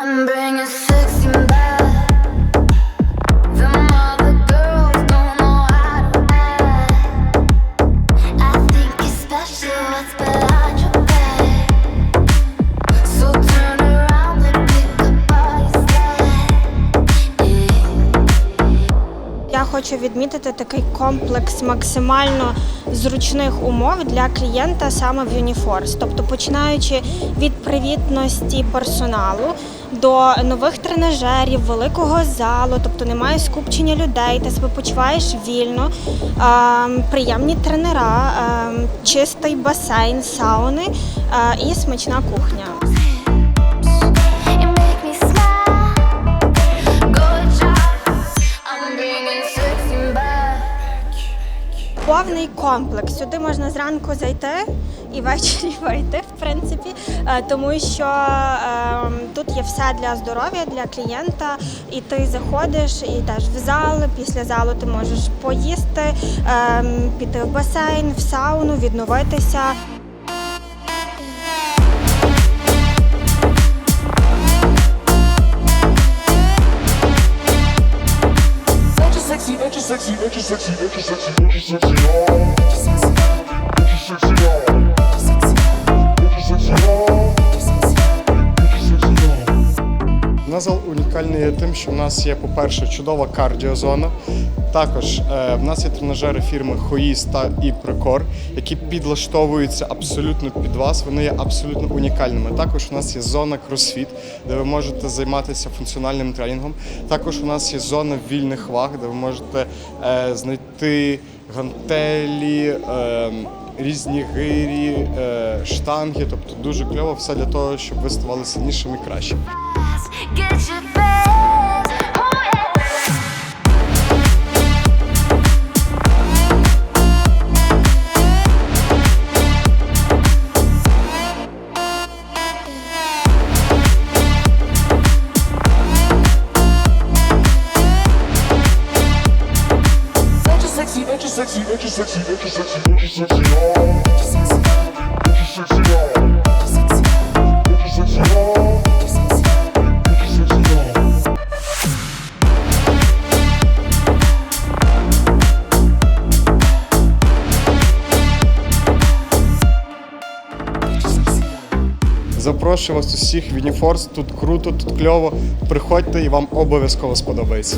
I'm bringing sexy Я хочу відмітити такий комплекс максимально зручних умов для клієнта саме в Uniforce. Тобто починаючи від привітності персоналу до нових тренажерів, великого залу, тобто немає скупчення людей, ти себе почуваєш вільно, приємні тренера, чистий басейн, сауни і смачна кухня. Повний комплекс. Сюди можна зранку зайти і ввечері вийти, в принципі, е, тому що е, тут є все для здоров'я, для клієнта. І ти заходиш і теж в зал. Після залу ти можеш поїсти, е, піти в басейн, в сауну, відновитися. Sexy, ultra sexy, ultra sexy, ultra sexy, ultra sexy, oh. Ultra sexy, oh. Ultra sexy, oh. Ultra sexy, oh. У нас зал унікальний тим, що в нас є, по-перше, чудова кардіозона. Також е, в нас є тренажери фірми Хоїс та і Прикор, які підлаштовуються абсолютно під вас. Вони є абсолютно унікальними. Також у нас є зона кросфіт, де ви можете займатися функціональним тренінгом. Також у нас є зона вільних ваг, де ви можете е, знайти гантелі. Е, Різні гирі, е, штанги, тобто дуже кльово все для того, щоб ви ставали сильнішим і кращим. Oh. Oh. Oh. Oh. Запрошую вас усіх в Uniforce, Тут круто, тут кльово. Приходьте і вам обов'язково сподобається.